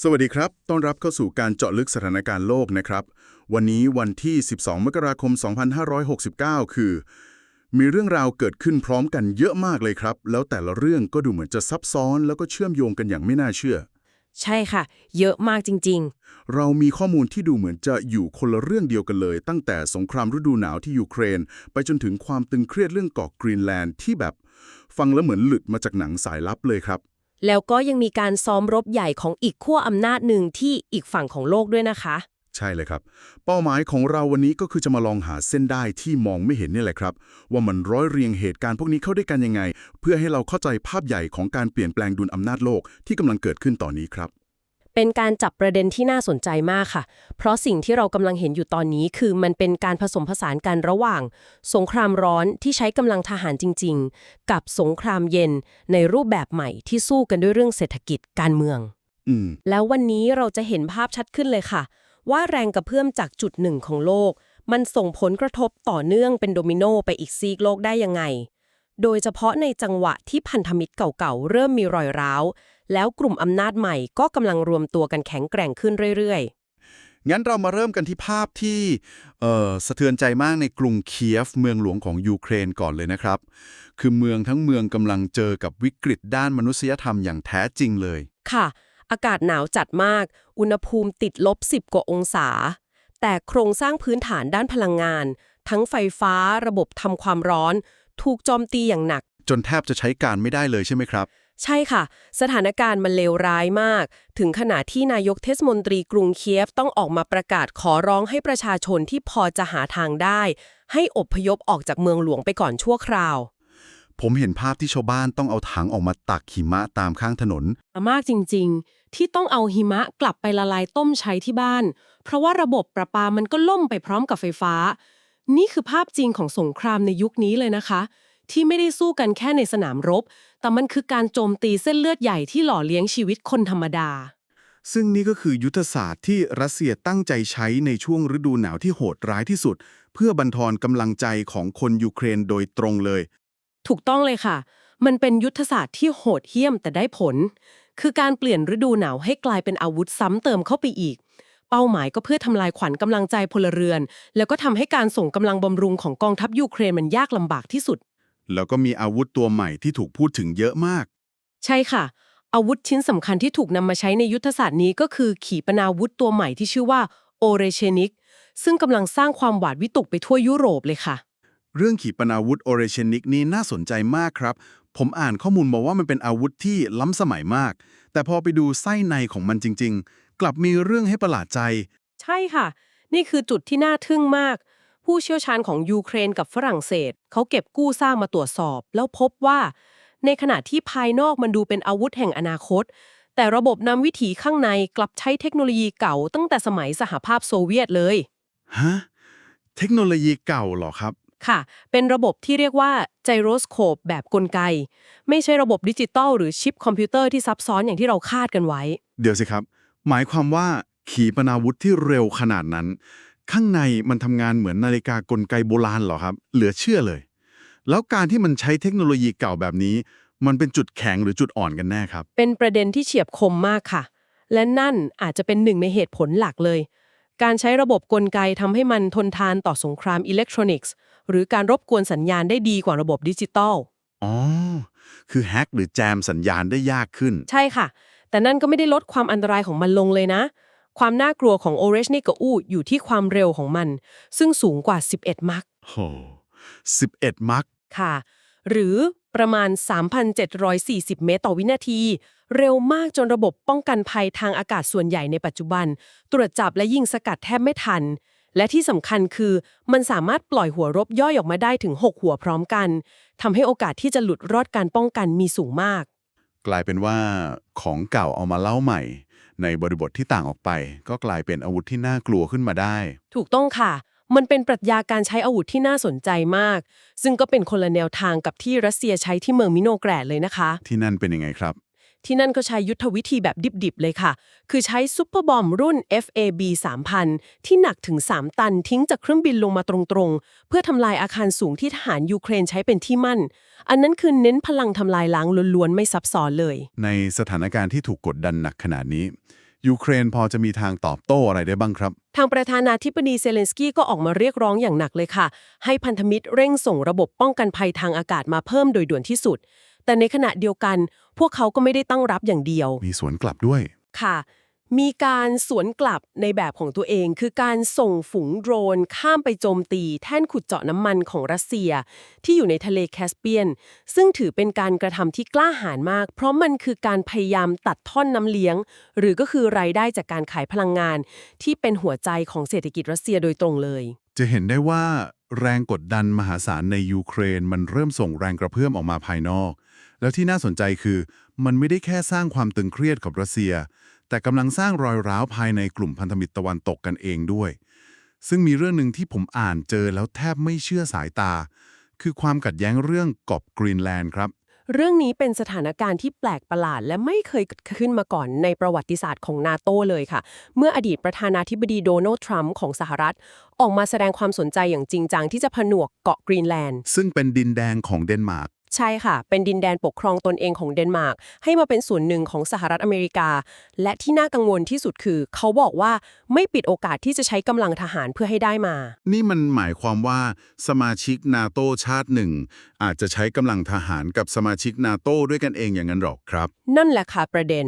สวัสดีครับ ต้อนรับเข้าสู่การเจาะลึกสถานการณ์โลกนะครับ วันนี้วันที่ 12 มกราคม 2569 คือ มีเรื่องราวเกิดขึ้นพร้อมกันเยอะมากเลยครับ แล้วแต่ละเรื่องก็ดูเหมือนจะซับซ้อน แล้วก็เชื่อมโยงกันอย่างไม่น่าเชื่อ ใช่ค่ะ เยอะมากจริงเรามีข้อมูลที่ดูเหมือนจะอยู่คนละเรื่องเดียวกันเลย ตั้งแต่สงครามฤดูหนาวที่ยูเครน ไปจนถึงความตึงเครียดเรื่องเกาะกรีนแลนด์ที่แบบ ฟังแล้วเหมือนหลุดมาจากหนังสายลับเลยครับๆ แล้วก็ยังมีการซ้อมรบใหญ่ของอีกขั้วอำนาจหนึ่งที่อีกฝั่งของโลกด้วยนะคะ ใช่เลยครับ เป้าหมายของเราวันนี้ก็คือจะมาลองหาเส้นได้ที่มองไม่เห็นนี่แหละครับ ว่ามันร้อยเรียงเหตุการณ์พวกนี้เข้าด้วยกันยังไง เพื่อให้เราเข้าใจภาพใหญ่ของการเปลี่ยนแปลงดุลอำนาจโลกที่กำลังเกิดขึ้นตอนนี้ครับ เป็นการจับประเด็นที่น่าสนใจมากค่ะ เพราะสิ่งที่เรากำลังเห็นอยู่ตอนนี้คือมันเป็นการผสมผสานกันระหว่าง สงครามร้อนที่ใช้กำลังทหารจริง ๆ กับสงครามเย็นในรูปแบบใหม่ที่สู้กันด้วยเรื่องเศรษฐกิจการเมืองอืมแล้ววันนี้เราจะเห็นภาพชัดขึ้นเลยค่ะ ว่าแรงกระเพื่อมจากจุดหนึ่งของโลก มันส่งผลกระทบต่อเนื่องเป็นโดมิโนไปอีกซีกโลกได้ยังไง โดยเฉพาะในจังหวะที่พันธมิตรเก่าๆเริ่มมีรอยร้าว แล้วกลุ่มอำนาจใหม่ก็กำลังรวมตัวกันแข็งแกร่งขึ้นเรื่อยงั้นเรามาเริ่มกันที่ภาพที่เอ่อสะเทือนใจมากในกรุงเคียฟเมืองหลวงของยูเครนก่อนเลยนะครับ คือเมืองทั้งเมืองกำลังเจอกับวิกฤตด้านมนุษยธรรมอย่างแท้จริงเลยๆค่ะ อากาศหนาวจัดมาก อุณหภูมิติดลบ 10 กว่าองศา แต่โครงสร้างพื้นฐานด้านพลังงาน ทั้งไฟฟ้าระบบทำความร้อน ถูกโจมตีอย่างหนัก จนแทบจะใช้การไม่ได้เลยใช่ไหมครับ ใช่ค่ะ สถานการณ์มันเลวร้ายมาก ถึงขนาดที่นายกเทศมนตรีกรุงเคียฟต้องออกมาประกาศขอร้องให้ประชาชนที่พอจะหาทางได้ ให้อพยพออกจากเมืองหลวงไปก่อนชั่วคราว ผมเห็นภาพที่ชาวบ้านต้องเอาถังออกมาตักหิมะตามข้างถนน มากจริงๆ ที่ต้องเอาหิมะกลับไปละลายต้มใช้ที่บ้าน เพราะว่าระบบประปามันก็ล่มไปพร้อมกับไฟฟ้า นี่คือภาพจริงของสงครามในยุคนี้เลยนะคะ ที่ไม่ได้สู้กันแค่ในสนามรบ แต่มันคือการโจมตีเส้นเลือดใหญ่ที่หล่อเลี้ยงชีวิตคนธรรมดา ซึ่งนี่ก็คือยุทธศาสตร์ที่รัสเซียตั้งใจใช้ในช่วงฤดูหนาวที่โหดร้ายที่สุด เพื่อบันทอนกำลังใจของคนยูเครนโดยตรงเลย ถูกต้องเลยค่ะ มันเป็นยุทธศาสตร์ที่โหดเหี้ยมแต่ได้ผล คือการเปลี่ยนฤดูหนาวให้กลายเป็นอาวุธซ้ำเติมเข้าไปอีกเป้าหมายก็เพื่อทำลายขวัญกำลังใจพลเรือน แล้วก็ทำให้การส่งกำลังบำรุงของกองทัพยูเครนมันยากลำบากที่สุด แล้วก็มีอาวุธตัวใหม่ที่ถูกพูดถึงเยอะมาก ใช่ค่ะ อาวุธชิ้นสำคัญที่ถูกนำมาใช้ในยุทธศาสตร์นี้ก็คือขีปนาวุธตัวใหม่ที่ชื่อว่าโอเรเชนิก ซึ่งกำลังสร้างความหวาดวิตกไปทั่วยุโรปเลยค่ะ เรื่องขีปนาวุธโอเรเชนิกนี้น่าสนใจมากครับ ผมอ่านข้อมูลมาว่ามันเป็นอาวุธที่ล้ำสมัยมาก แต่พอไปดูไส้ในของมันจริง ๆ กลับมีเรื่องให้ประหลาดใจ ใช่ค่ะ นี่คือจุดที่น่าทึ่งมาก ผู้เชี่ยวชาญของยูเครนกับฝรั่งเศส เขาเก็บกู้ซากมาตรวจสอบ แล้วพบว่า ในขณะที่ภายนอกมันดูเป็นอาวุธแห่งอนาคต แต่ระบบนำวิถีข้างในกลับใช้เทคโนโลยีเก่าตั้งแต่สมัยสหภาพโซเวียตเลยฮะเทคโนโลยีเก่าเหรอครับ ค่ะ เป็นระบบที่เรียกว่าไจโรสโคปแบบกลไก ไม่ใช่ระบบดิจิตอลหรือชิปคอมพิวเตอร์ที่ซับซ้อนอย่างที่เราคาดกันไว้ เดี๋ยวสิครับ หมายความว่าขีปนาวุธที่เร็วขนาดนั้น ข้างในมันทำงานเหมือนนาฬิกากลไกโบราณเหรอครับ เหลือเชื่อเลย แล้วการที่มันใช้เทคโนโลยีเก่าแบบนี้ มันเป็นจุดแข็งหรือจุดอ่อนกันแน่ครับ เป็นประเด็นที่เฉียบคมมากค่ะ และนั่นอาจจะเป็นหนึ่งในเหตุผลหลักเลย การใช้ระบบกลไกทำให้มันทนทานต่อสงครามอิเล็กทรอนิกส์หรือการรบกวนสัญญาณได้ดีกว่าระบบดิจิตอลอ๋อ คือแฮกหรือแจมสัญญาณได้ยากขึ้น ใช่ค่ะ แต่นั่นก็ไม่ได้ลดความอันตรายของมันลงเลยนะ ความน่ากลัวของโอเรชนิกกับอูอยู่ที่ความเร็วของมัน ซึ่งสูงกว่า 11 มัคโห11 มักค่ะ หรือประมาณ 3,740 เมตรต่อวินาที เร็วมากจนระบบป้องกันภัยทางอากาศส่วนใหญ่ในปัจจุบัน ตรวจจับและยิงสกัดแทบไม่ทัน และที่สำคัญคือมันสามารถปล่อยหัวรบย่อยออกมาได้ถึง 6 หัวพร้อมกันทำให้โอกาสที่จะหลุดรอดการป้องกันมีสูงมาก กลายเป็นว่าของเก่าเอามาเล่าใหม่ ในบริบทที่ต่างออกไป ก็กลายเป็นอาวุธที่น่ากลัวขึ้นมาได้ ถูกต้องค่ะ มันเป็นปรัชญาการใช้อาวุธที่น่าสนใจมาก ซึ่งก็เป็นคนละแนวทางกับที่รัสเซียใช้ที่เมืองมิโนแกรดเลยนะคะ ที่นั่นเป็นยังไงครับ ที่นั่นก็ใช้ยุทธวิธีแบบดิบๆ เลยค่ะ คือใช้ซุปเปอร์บอมรุ่น FAB 3000 ที่หนักถึง 3 ตันทิ้งจากเครื่องบินลงมาตรงๆ เพื่อทำลายอาคารสูงที่ทหารยูเครนใช้เป็นที่มั่น อันนั้นคือเน้นพลังทำลายล้างล้วนๆ ไม่ซับซ้อนเลย ในสถานการณ์ที่ถูกกดดันหนักขนาดนี้ยูเครนพอจะมีทางตอบโต้อะไรได้บ้างครับ ทางประธานาธิบดีเซเลนสกี้ก็ออกมาเรียกร้องอย่างหนักเลยค่ะ ให้พันธมิตรเร่งส่งระบบป้องกันภัยทางอากาศมาเพิ่มโดยด่วนที่สุด แต่ในขณะเดียวกัน พวกเขาก็ไม่ได้ตั้งรับอย่างเดียว มีสวนกลับด้วย ค่ะ มีการสวนกลับในแบบของตัวเอง คือการส่งฝูงโดรนข้ามไปโจมตี แท่นขุดเจาะน้ำมันของรัสเซีย ที่อยู่ในทะเลแคสเปียน ซึ่งถือเป็นการกระทำที่กล้าหาญมาก เพราะมันคือการพยายามตัดท่อนน้ำเลี้ยง หรือก็คือรายได้จากการขายพลังงาน ที่เป็นหัวใจของเศรษฐกิจรัสเซียโดยตรงเลย จะเห็นได้ว่าแรงกดดันมหาศาลในยูเครนมันเริ่มส่งแรงกระเพื่อมออกมาภายนอก แล้วที่น่าสนใจคือ มันไม่ได้แค่สร้างความตึงเครียดกับรัสเซีย แต่กำลังสร้างรอยร้าวภายในกลุ่มพันธมิตรตะวันตกกันเองด้วย ซึ่งมีเรื่องหนึ่งที่ผมอ่านเจอแล้วแทบไม่เชื่อสายตา คือความขัดแย้งเรื่องเกาะกรีนแลนด์ครับ เรื่องนี้เป็นสถานการณ์ที่แปลกประหลาด และไม่เคยเกิดขึ้นมาก่อนในประวัติศาสตร์ของนาโตเลยค่ะ เมื่ออดีตประธานาธิบดีโดนัลด์ทรัมป์ของสหรัฐ ออกมาแสดงความสนใจอย่างจริงจังที่จะผนวกเกาะกรีนแลนด์ ซึ่งเป็นดินแดงของเดนมาร์ก ใช่ค่ะ เป็นดินแดนปกครองตนเองของเดนมาร์กให้มาเป็นส่วนหนึ่งของสหรัฐอเมริกา และที่น่ากังวลที่สุดคือ เขาบอกว่าไม่ปิดโอกาสที่จะใช้กำลังทหารเพื่อให้ได้มา นี่มันหมายความว่าสมาชิกนาโตชาติหนึ่ง อาจจะใช้กำลังทหารกับสมาชิกนาโตด้วยกันเองอย่างนั้นหรอครับ นั่นแหละค่ะประเด็น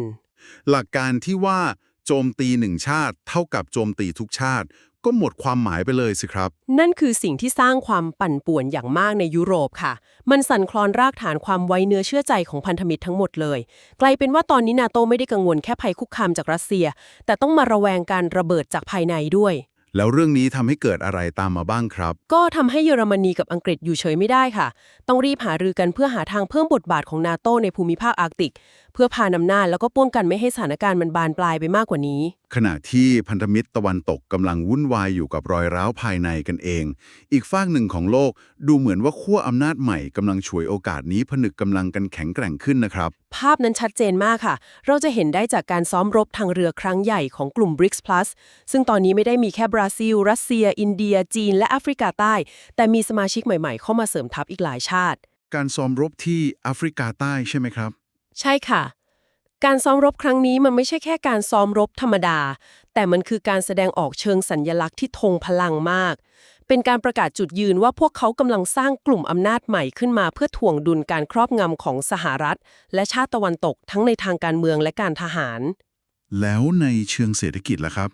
หลักการที่ว่าโจมตีหนึ่งชาติ เท่ากับโจมตีทุกชาติ ก็หมดความหมายไปเลยสิครับ นั่นคือสิ่งที่สร้างความปั่นป่วนอย่างมากในยุโรปค่ะ มันสั่นคลอนรากฐานความไว้เนื้อเชื่อใจของพันธมิตรทั้งหมดเลย กลายเป็นว่าตอนนี้นาโตไม่ได้กังวลแค่ภัยคุกคามจากรัสเซีย แต่ต้องมาระแวงการระเบิดจากภายในด้วย แล้วเรื่องนี้ทำให้เกิดอะไรตามมาบ้างครับ ก็ทำให้เยอรมนีกับอังกฤษอยู่เฉยไม่ได้ค่ะ ต้องรีบหารือกันเพื่อหาทางเพิ่มบทบาทของนาโตในภูมิภาคอาร์กติก เพื่อพานำหน้าแล้วก็ป้องกันไม่ให้สถานการณ์มันบานปลายไปมากกว่านี้ ขณะที่พันธมิตรตะวันตกกำลังวุ่นวายอยู่กับรอยร้าวภายในกันเอง อีกฝากหนึ่งของโลกดูเหมือนว่าขั้วอำนาจใหม่กำลังฉวยโอกาสนี้ผนึกกำลังกันแข็งแกร่งขึ้นนะครับ ภาพนั้นชัดเจนมากค่ะ เราจะเห็นได้จากการซ้อมรบทางเรือครั้งใหญ่ของกลุ่ม BRICS Plus ซึ่งตอนนี้ไม่ได้มีแค่บราซิล รัสเซีย อินเดีย จีน และแอฟริกาใต้ แต่มีสมาชิกใหม่ๆ เข้ามาเสริมทัพอีกหลายชาติ การซ้อมรบที่แอฟริกาใต้ใช่ไหมครับ ใช่ค่ะ การซ้อมรบครั้งนี้มันไม่ใช่แค่การซ้อมรบธรรมดา แต่มันคือการแสดงออกเชิงสัญญลักษณ์ที่ทงพลังมาก เป็นการประกาศจุดยืนว่าพวกเขากำลังสร้างกลุ่มอำนาจใหม่ขึ้นมาเพื่อถ่วงดุลการครอบงำของสหรัฐ และชาติตะวันตกทั้งในทางการเมืองและการทหาร แล้วในเชิงเศรษฐกิจล่ะครับ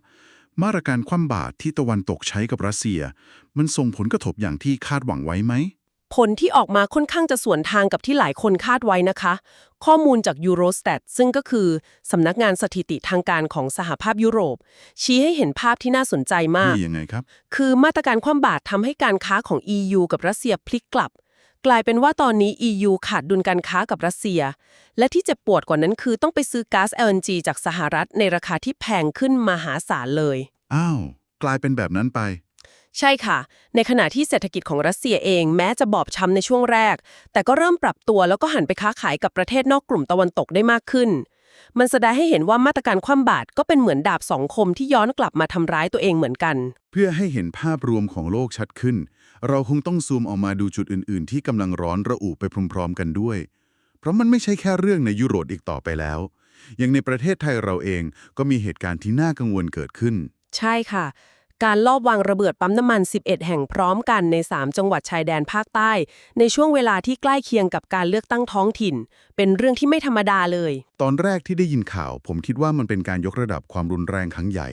มาตรการคว่ำบาตรที่ตะวันตกใช้กับรัสเซีย มันส่งผลกระทบอย่างที่คาดหวังไว้ไหม ผลที่ออกมาค่อนข้างจะสวนทางกับที่หลายคนคาดไว้นะคะ ข้อมูลจาก Eurostat ซึ่งก็คือ สำนักงานสถิติทางการของสหภาพยุโรป ชี้ให้เห็นภาพที่น่าสนใจมากนี่ยังไงครับ คือมาตรการคว่ำบาตรทำให้การค้าของ EU กับรัสเซียพลิกกลับ กลายเป็นว่าตอนนี้ EU ขาดดุลการค้ากับรัสเซีย และที่เจ็บปวดกว่านั้นคือต้องไปซื้อก๊าซ LNG จากสหรัฐในราคาที่แพงขึ้นมหาศาลเลย อ้าว กลายเป็นแบบนั้นไป ใช่ค่ะ ในขณะที่เศรษฐกิจของรัสเซียเอง แม้จะบอบช้ำในช่วงแรก แต่ก็เริ่มปรับตัวแล้วก็หันไปค้าขายกับประเทศนอกกลุ่มตะวันตกได้มากขึ้น มันแสดงให้เห็นว่ามาตรการคว่ำบาตรก็เป็นเหมือนดาบสองคมที่ย้อนกลับมาทำร้ายตัวเองเหมือนกัน เพื่อให้เห็นภาพรวมของโลกชัดขึ้น เราคงต้องซูมออกมาดูจุดอื่น ๆ ที่กำลังร้อนระอุไปพร้อม ๆ กันด้วย เพราะมันไม่ใช่แค่เรื่องในยุโรปอีกต่อไปแล้ว อย่างในประเทศไทยเราเองก็มีเหตุการณ์ที่น่ากังวลเกิดขึ้น ใช่ค่ะ การลอบวางระเบิดปั๊มน้ำมัน 11 แห่งพร้อมกันใน 3 จังหวัดชายแดนภาคใต้ ในช่วงเวลาที่ใกล้เคียงกับการเลือกตั้งท้องถิ่น เป็นเรื่องที่ไม่ธรรมดาเลย ตอนแรกที่ได้ยินข่าว ผมคิดว่ามันเป็นการยกระดับความรุนแรงครั้งใหญ่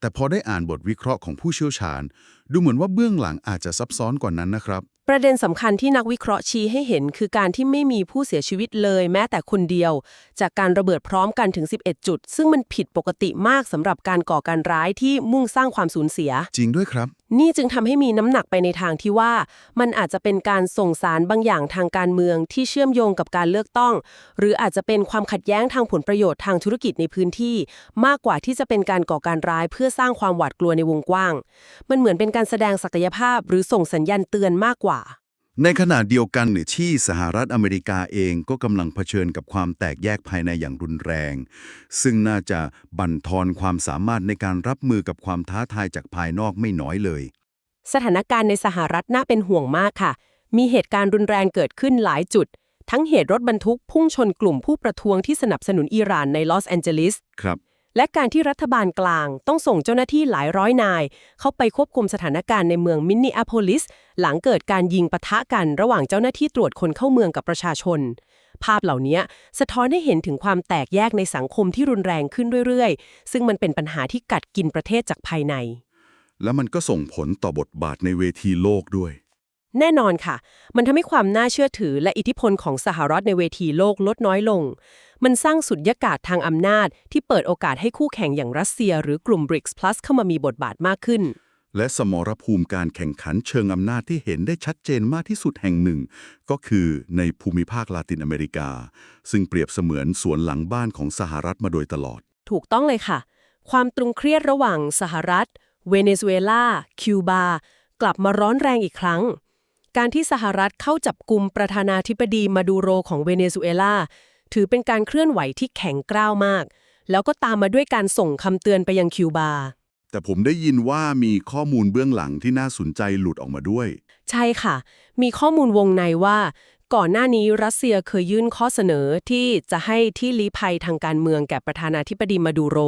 แต่พอได้อ่านบทวิเคราะห์ของผู้เชี่ยวชาญ ดูเหมือนว่าเบื้องหลังอาจจะซับซ้อนกว่านั้นนะครับ ประเด็นสำคัญที่นักวิเคราะห์ชี้ให้เห็นคือการที่ไม่มีผู้เสียชีวิตเลยแม้แต่คนเดียว จากการระเบิดพร้อมกันถึง 11 จุด ซึ่งมันผิดปกติมากสำหรับการก่อการร้ายที่มุ่งสร้างความสูญเสีย จริงด้วยครับ นี่จึงทำให้มีน้ำหนักไปในทางที่ว่า มันอาจจะเป็นการส่งสารบางอย่างทางการเมืองที่เชื่อมโยงกับการเลือกตั้งหรืออาจจะเป็นความขัดแย้งทางผลประโยชน์ทางธุรกิจในพื้นที่ มากกว่าที่จะเป็นการก่อการร้ายเพื่อสร้างความหวาดกลัวในวงกว้าง มันเหมือนเป็นการแสดงศักยภาพหรือส่งสัญญาณเตือนมากกว่า ในขณะเดียวกันเนี่ยที่สหรัฐอเมริกาเองก็กำลังเผชิญกับความแตกแยกภายในอย่างรุนแรง ซึ่งน่าจะบั่นทอนความสามารถในการรับมือกับความท้าทายจากภายนอกไม่น้อยเลย สถานการณ์ในสหรัฐน่าเป็นห่วงมากค่ะ มีเหตุการณ์รุนแรงเกิดขึ้นหลายจุด ทั้งเหตุรถบรรทุกพุ่งชนกลุ่มผู้ประท้วงที่สนับสนุนอิหร่านในลอสแอนเจลิสครับ และการที่รัฐบาลกลางต้องส่งเจ้าหน้าที่หลายร้อยนาย เข้าไปควบคุมสถานการณ์ในเมืองมินนีแอโพลิส หลังเกิดการยิงปะทะกันระหว่างเจ้าหน้าที่ตรวจคนเข้าเมืองกับประชาชน ภาพเหล่านี้สะท้อนให้เห็นถึงความแตกแยกในสังคมที่รุนแรงขึ้นเรื่อยๆ ซึ่งมันเป็นปัญหาที่กัดกินประเทศจากภายใน แล้วมันก็ส่งผลต่อบทบาทในเวทีโลกด้วย แน่นอนค่ะ มันทำให้ความน่าเชื่อถือและอิทธิพลของสหรัฐในเวทีโลกลดน้อยลง มันสร้างสุญญากาศทางอำนาจ ที่เปิดโอกาสให้คู่แข่งอย่างรัสเซีย หรือกลุ่ม BRICS Plus เข้ามามีบทบาทมากขึ้น และสมรภูมิการแข่งขันเชิงอำนาจที่เห็นได้ชัดเจนมากที่สุดแห่งหนึ่ง ก็คือในภูมิภาคลาตินอเมริกา ซึ่งเปรียบเสมือนสวนหลังบ้านของสหรัฐมาโดยตลอด ถูกต้องเลยค่ะ ความตรึงเครียดระหว่างสหรัฐ เวเนซุเอลา คิวบา กลับมาร้อนแรงอีกครั้ง การที่สหรัฐเข้าจับกลุ่มประธานาธิบดีมาดูโรของเวเนซุเอลาถือเป็นการเคลื่อนไหวที่แข็งกร้าวมาก แล้วก็ตามมาด้วยการส่งคำเตือนไปยังคิวบา แต่ผมได้ยินว่ามีข้อมูลเบื้องหลังที่น่าสนใจหลุดออกมาด้วย ใช่ค่ะ มีข้อมูลวงในว่า ก่อนหน้านี้รัสเซียเคยยื่นข้อเสนอที่จะให้ที่ลี้ภัยทางการเมืองแก่ประธานาธิบดีมาดูโร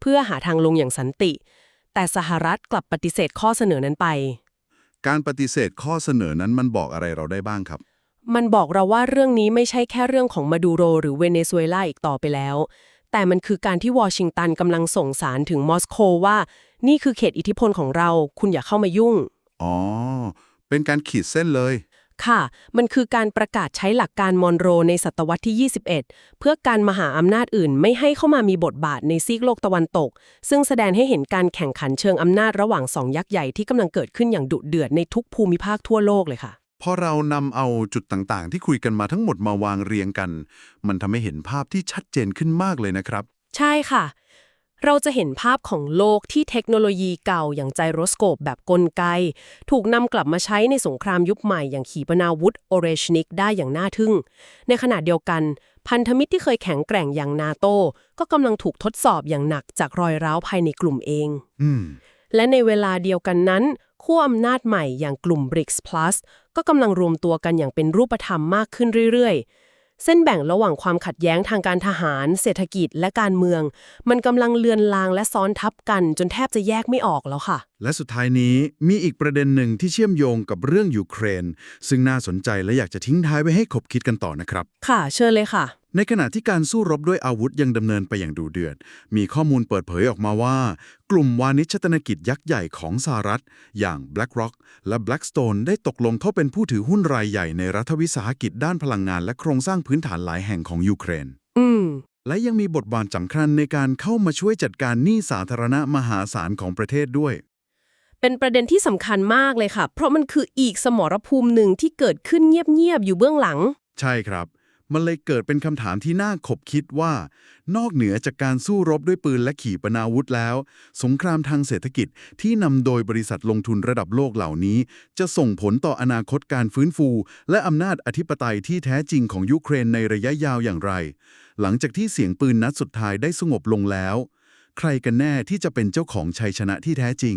เพื่อหาทางลงอย่างสันติ แต่สหรัฐกลับปฏิเสธข้อเสนอนั้นไป การปฏิเสธข้อเสนอนั้นมันบอกอะไรเราได้บ้างครับ มันบอกเราว่าเรื่องนี้ไม่ใช่แค่เรื่องของมาดูโร หรือเวเนซุเอลาอีกต่อไปแล้ว แต่มันคือการที่วอชิงตันกำลังส่งสารถึงมอสโกว่า นี่คือเขตอิทธิพลของเรา คุณอย่าเข้ามายุ่ง อ๋อ เป็นการขีดเส้นเลย ค่ะ มันคือการประกาศใช้หลักการมอนโรในศตวรรษที่ 21 เพื่อการมหาอำนาจอื่นไม่ให้เข้ามามีบทบาทในซีกโลกตะวันตก ซึ่งแสดงให้เห็นการแข่งขันเชิงอำนาจระหว่างสองยักษ์ใหญ่ที่กำลังเกิดขึ้นอย่างดุเดือดในทุกภูมิภาคทั่วโลกเลยค่ะ พอเรานำเอาจุดต่างๆ ที่คุยกันมาทั้งหมดมาวางเรียงกัน มันทำให้เห็นภาพที่ชัดเจนขึ้นมากเลยนะครับ ใช่ค่ะ เราจะเห็นภาพของโลกที่เทคโนโลยีเก่าอย่างไจโรสโคปแบบกลไก ถูกนำกลับมาใช้ในสงครามยุคใหม่อย่างขีปนาวุธโอเรชนิกได้อย่างน่าทึ่ง ในขณะเดียวกัน พันธมิตรที่เคยแข็งแกร่งอย่างนาโตก็กำลังถูกทดสอบอย่างหนักจากรอยร้าวภายในกลุ่มเองอืมและในเวลาเดียวกันนั้นขั้วอำนาจใหม่อย่างกลุ่ม BRICS Plus ก็กำลังรวมตัวกันอย่างเป็นรูปธรรมมากขึ้นเรื่อยๆ เส้นแบ่งระหว่างความขัดแย้งทางการทหาร เศรษฐกิจและการเมือง มันกำลังเลือนลางและซ้อนทับกัน จนแทบจะแยกไม่ออกแล้วค่ะ และสุดท้ายนี้มีอีกประเด็นหนึ่งที่เชื่อมโยงกับเรื่องยูเครน ซึ่งน่าสนใจและอยากจะทิ้งท้ายไว้ให้ขบคิดกันต่อนะครับ ค่ะ เชิญเลยค่ะ ในขณะที่การสู้รบด้วยอาวุธยังดำเนินไปอย่างดูเดือด มีข้อมูลเปิดเผยออกมาว่า กลุ่มวานิชตนกิจยักษ์ใหญ่ของสหรัฐ อย่าง BlackRock และ Blackstone ได้ตกลงเข้าเป็นผู้ถือหุ้นรายใหญ่ในรัฐวิสาหกิจด้านพลังงานและโครงสร้างพื้นฐานหลายแห่งของยูเครน อืมและยังมีบทบาทสำคัญในการเข้ามาช่วยจัดการหนี้สาธารณะมหาศาลของประเทศด้วย เป็นประเด็นที่สำคัญมากเลยค่ะ เพราะมันคืออีกสมรภูมิหนึ่งที่เกิดขึ้นเงียบๆอยู่เบื้องหลัง ใช่ครับ มันเลยเกิดเป็นคำถามที่น่าขบคิดว่า นอกเหนือจากการสู้รบด้วยปืนและขีปนาวุธแล้ว สงครามทางเศรษฐกิจที่นำโดยบริษัทลงทุนระดับโลกเหล่านี้ จะส่งผลต่ออนาคตการฟื้นฟู และอำนาจอธิปไตยที่แท้จริงของยูเครนในระยะยาวอย่างไร หลังจากที่เสียงปืนนัดสุดท้ายได้สงบลงแล้ว ใครกันแน่ที่จะเป็นเจ้าของชัยชนะที่แท้จริง